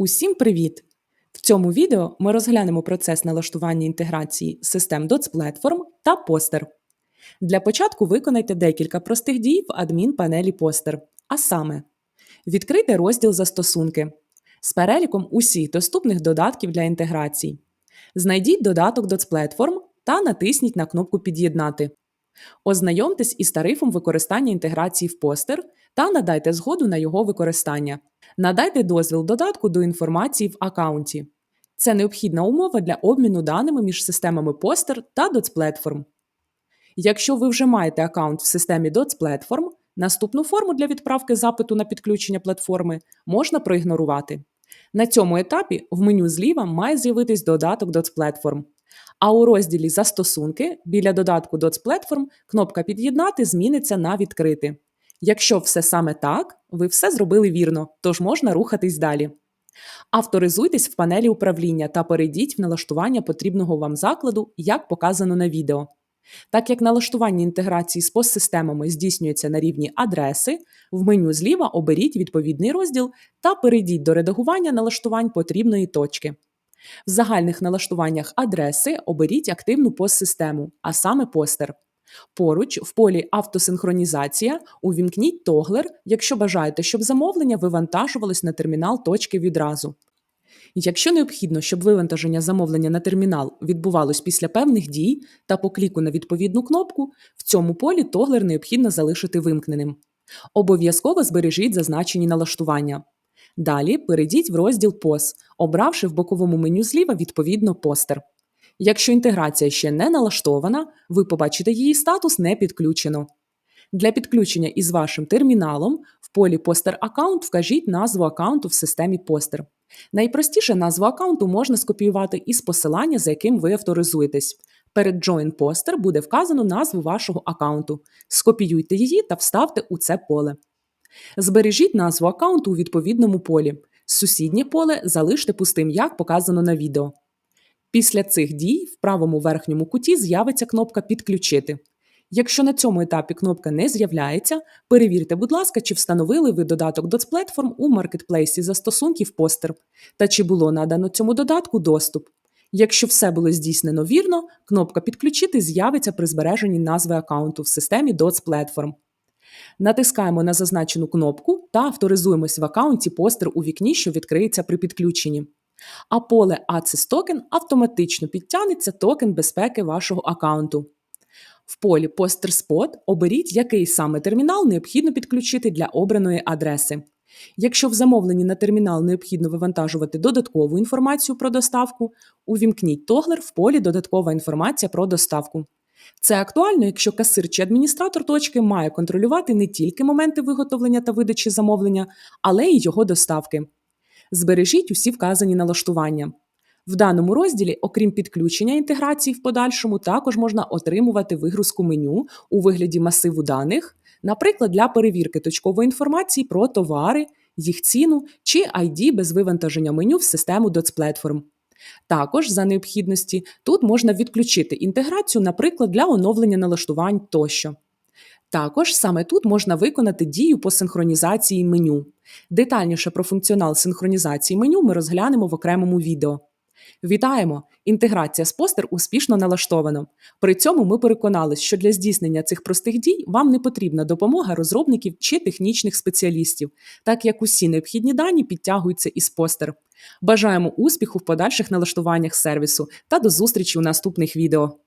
Усім привіт! В цьому відео ми розглянемо процес налаштування інтеграції систем DOTS Platform та Poster. Для початку виконайте декілька простих дій в адмін-панелі Poster, а саме: відкрийте розділ Застосунки з переліком усіх доступних додатків для інтеграції. Знайдіть додаток DOTS Platform та натисніть на кнопку Під'єднати. Ознайомтесь із тарифом використання інтеграції в Poster та надайте згоду на його використання. Надайте дозвіл додатку до інформації в аккаунті. Це необхідна умова для обміну даними між системами Poster та DOTS Platform. Якщо ви вже маєте аккаунт в системі DOTS Platform, наступну форму для відправки запиту на підключення платформи можна проігнорувати. На цьому етапі в меню зліва має з'явитись додаток DOTS Platform. А у розділі Застосунки біля додатку DOTS Platform кнопка Під'єднати зміниться на Відкрити. Якщо все саме так, ви все зробили вірно, тож можна рухатись далі. Авторизуйтесь в панелі управління та перейдіть в налаштування потрібного вам закладу, як показано на відео. Так як налаштування інтеграції з постсистемами здійснюється на рівні адреси, в меню зліва оберіть відповідний розділ та перейдіть до редагування налаштувань потрібної точки. В загальних налаштуваннях адреси оберіть активну постсистему, а саме постер. Поруч в полі Автосинхронізація увімкніть тоглер, якщо бажаєте, щоб замовлення вивантажувалось на термінал точки відразу. Якщо необхідно, щоб вивантаження замовлення на термінал відбувалось після певних дій та по кліку на відповідну кнопку, в цьому полі тоглер необхідно залишити вимкненим. Обов'язково збережіть зазначені налаштування. Далі перейдіть в розділ POS, обравши в боковому меню зліва відповідно постер. Якщо інтеграція ще не налаштована, ви побачите її статус не підключено. Для підключення із вашим терміналом в полі Постер аккаунт вкажіть назву аккаунту в системі Постер. Найпростіше назву аккаунту можна скопіювати із посилання, за яким ви авторизуєтесь. Перед Join Poster буде вказано назву вашого аккаунту. Скопіюйте її та вставте у це поле. Збережіть назву аккаунту у відповідному полі. Сусіднє поле залиште пустим, як показано на відео. Після цих дій в правому верхньому куті з'явиться кнопка Підключити. Якщо на цьому етапі кнопка не з'являється, перевірте, будь ласка, чи встановили ви додаток DOTS Platform у маркетплейсі застосунків постер та чи було надано цьому додатку доступ. Якщо все було здійснено вірно, кнопка Підключити з'явиться при збереженні назви аккаунту в системі DOTS Platform. Натискаємо на зазначену кнопку та авторизуємось в аккаунті постер у вікні, що відкриється при підключенні. А поле ACIS токен автоматично підтягнеться токен безпеки вашого аккаунту. В полі Poster Spot оберіть, який саме термінал необхідно підключити для обраної адреси. Якщо в замовленні на термінал необхідно вивантажувати додаткову інформацію про доставку, увімкніть тоглер в полі Додаткова інформація про доставку. Це актуально, якщо касир чи адміністратор точки має контролювати не тільки моменти виготовлення та видачі замовлення, але й його доставки. Збережіть усі вказані налаштування. В даному розділі, окрім підключення інтеграції в подальшому, також можна отримувати вигрузку меню у вигляді масиву даних, наприклад, для перевірки точкової інформації про товари, їх ціну чи ID без вивантаження меню в систему DOTS Platform. Також, за необхідності, тут можна відключити інтеграцію, наприклад, для оновлення налаштувань тощо. Також саме тут можна виконати дію по синхронізації меню. Детальніше про функціонал синхронізації меню ми розглянемо в окремому відео. Вітаємо! Інтеграція з постер успішно налаштовано. При цьому ми переконались, що для здійснення цих простих дій вам не потрібна допомога розробників чи технічних спеціалістів, так як усі необхідні дані підтягуються із постер. Бажаємо успіху в подальших налаштуваннях сервісу та до зустрічі у наступних відео.